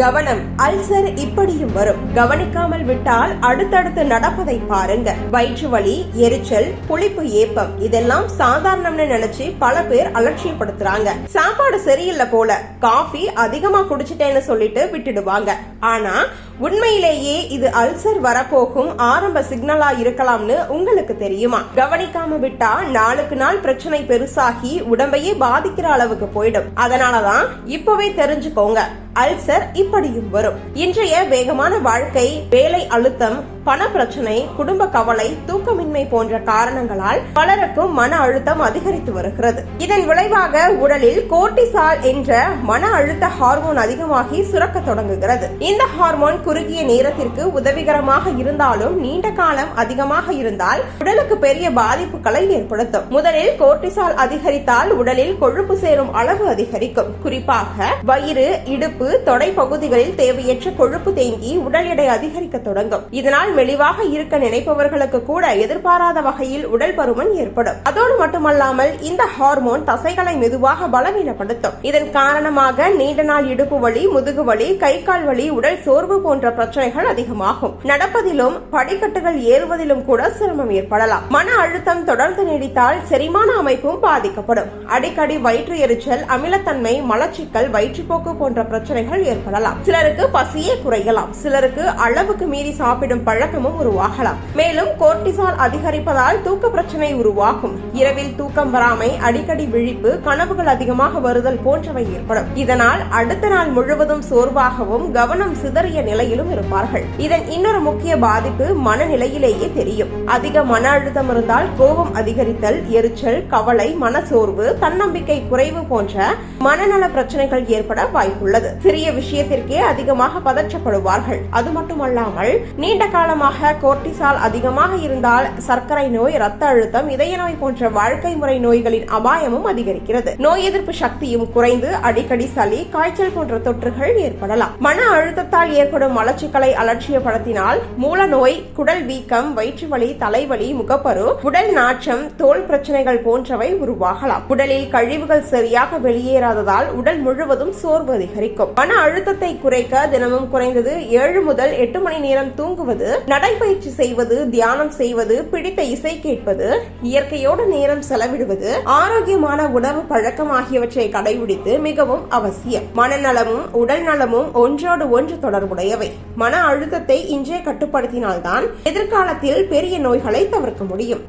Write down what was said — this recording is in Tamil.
கவனம் அல்சர் இப்படியும் வரும். கவனிக்காமல் விட்டால் அடுத்தடுத்து நடப்பதை பாருங்க. வயிற்று வலி எரிச்சல் புளிப்பு ஏப்பம் இதெல்லாம் சாதாரணம்னு நினைச்சு பல பேர் அலட்சியப்படுத்துறாங்க. சாப்பாடு சரியில்லை போல காஃபி அதிகமா குடிச்சிட்டேன்னு சொல்லிட்டு விட்டுடுவாங்க. ஆனா உண்மையிலேயே இது அல்சர் வரப்போகும் ஆரம்ப சிக்னலா இருக்கலாம்னு உங்களுக்கு தெரியுமா? கவனிக்காம விட்டா நாளுக்கு நாள் பிரச்சனை பெருசாகி உடம்பையே பாதிக்கிற அளவுக்கு போயிடும். அதனாலதான் இப்பவே தெரிஞ்சுக்கோங்க அல்சர் இப்படியும் வரும். இன்றைய வேகமான வாழ்க்கை வேலை அழுத்தம் பண பிரச்சனை குடும்ப கவலை தூக்கமின்மை போன்ற காரணங்களால் பலருக்கும் மன அழுத்தம் அதிகரித்து வருகிறது. இதன் விளைவாக உடலில் கோர்டிசால் என்ற மன அழுத்த ஹார்மோன் அதிகமாகி சுரக்க தொடங்குகிறது. இந்த ஹார்மோன் குறுகிய நேரத்திற்கு உதவிகரமாக இருந்தாலும் நீண்ட காலம் அதிகமாக இருந்தால் உடலுக்கு பெரிய பாதிப்புகளை ஏற்படுத்தும். முதலில் கோர்டிசால் அதிகரித்தால் உடலில் கொழுப்பு சேரும் அளவு அதிகரிக்கும். குறிப்பாக வயிறு இடுப்பு தொடை பகுதிகளில் தேவையற்ற கொழுப்பு தேங்கி உடல் எடை அதிகரிக்க தொடங்கும். இதனால் மெலிவாக இருக்க நினைப்பவர்களுக்கு கூட எதிர்பாராத வகையில் உடல் பருமன் ஏற்படும். அதோடு மட்டுமல்லாமல் இந்த ஹார்மோன் தசைகளை மெதுவாக பலவீனப்படுத்தும். இதன் காரணமாக நீண்ட நாள் இடுப்பு வலி முதுகு வலி கை கால் வலி உடல் சோர்வு போன்ற பிரச்சனைகள் அதிகமாகும். நடப்பதிலும் படிக்கட்டுகள் ஏறுவதிலும் கூட சிரமம் ஏற்படலாம். மன அழுத்தம் தொடர்ந்து நீடித்தால் செரிமான அமைப்பும் பாதிக்கப்படும். அடிக்கடி வயிற்று எரிச்சல் அமிலத்தன்மை மலச்சிக்கல் வயிற்றுப்போக்கு போன்ற பிரச்சனைகள் ஏற்படலாம். சிலருக்கு பசியே குறையலாம். சிலருக்கு அளவுக்கு மீறி சாப்பிடும் பழக்கமும் உருவாகலாம். மேலும் கோர்டிசால் அதிகரிப்பதால் தூக்க பிரச்சனை உருவாகும். இரவில் தூக்கம் வராமை அடிக்கடி விழிப்பு கனவுகள் அதிகமாக வருதல் போன்றவை ஏற்படும். இதனால் அடுத்த நாள் முழுவதும் சோர்வாகவும் கவனம் சிதறிய நிலையிலும் இருப்பார்கள். இதன் இன்னொரு முக்கிய பாதிப்பு மனநிலையிலேயே தெரியும். அதிக மன அழுத்தம் இருந்தால் கோபம் அதிகரித்தல் எரிச்சல் கவலை மனசோர்வு தன்னம்பிக்கை குறைவு போன்ற மனநல பிரச்சனைகள் ஏற்பட வாய்ப்புள்ளது. சிறிய விஷயத்திற்கே அதிகமாக பதற்றப்படுவார்கள். அது மட்டுமல்லாமல் நீண்ட கால காலமாக கோர்டிசால் அதிகமாக இருந்தால் சர்க்கரை நோய் ரத்த அழுத்தம் இதய நோய் போன்ற வாழ்க்கை முறை நோய்களின் அபாயமும் அதிகரிக்கிறது. நோய் எதிர்ப்பு சக்தியும் குறைந்து அடிக்கடி சளி காய்ச்சல் போன்ற தொற்றுகள் ஏற்படலாம். மன அழுத்தத்தால் ஏற்படும் மலச்சிக்கலை அலட்சியப்படுத்தினால் மூல நோய் குடல் வீக்கம் வயிற்றுவலி தலைவலி முகப்பரு உடல் நாற்றம் தோல் பிரச்சனைகள் போன்றவை உருவாகலாம். உடலில் கழிவுகள் சரியாக வெளியேறாததால் உடல் முழுவதும் சோர்வு அதிகரிக்கும். மன அழுத்தத்தை குறைக்க தினமும் குறைந்தது ஏழு முதல் எட்டு மணி நேரம் தூங்குவது நடைபயிற்சி செய்வது தியானம் செய்வது பிடித்த இசை கேட்பது இயற்கையோடு நேரம் செலவிடுவது ஆரோக்கியமான உணவு பழக்கம் ஆகியவற்றை கடைபிடித்து மிகவும் அவசியம். மனநலமும் உடல் நலமும் ஒன்றோடு ஒன்று தொடர்புடையவை. மன அழுத்தத்தை இன்றே கட்டுப்படுத்தினால்தான் எதிர்காலத்தில் பெரிய நோய்களை தவிர்க்க முடியும்.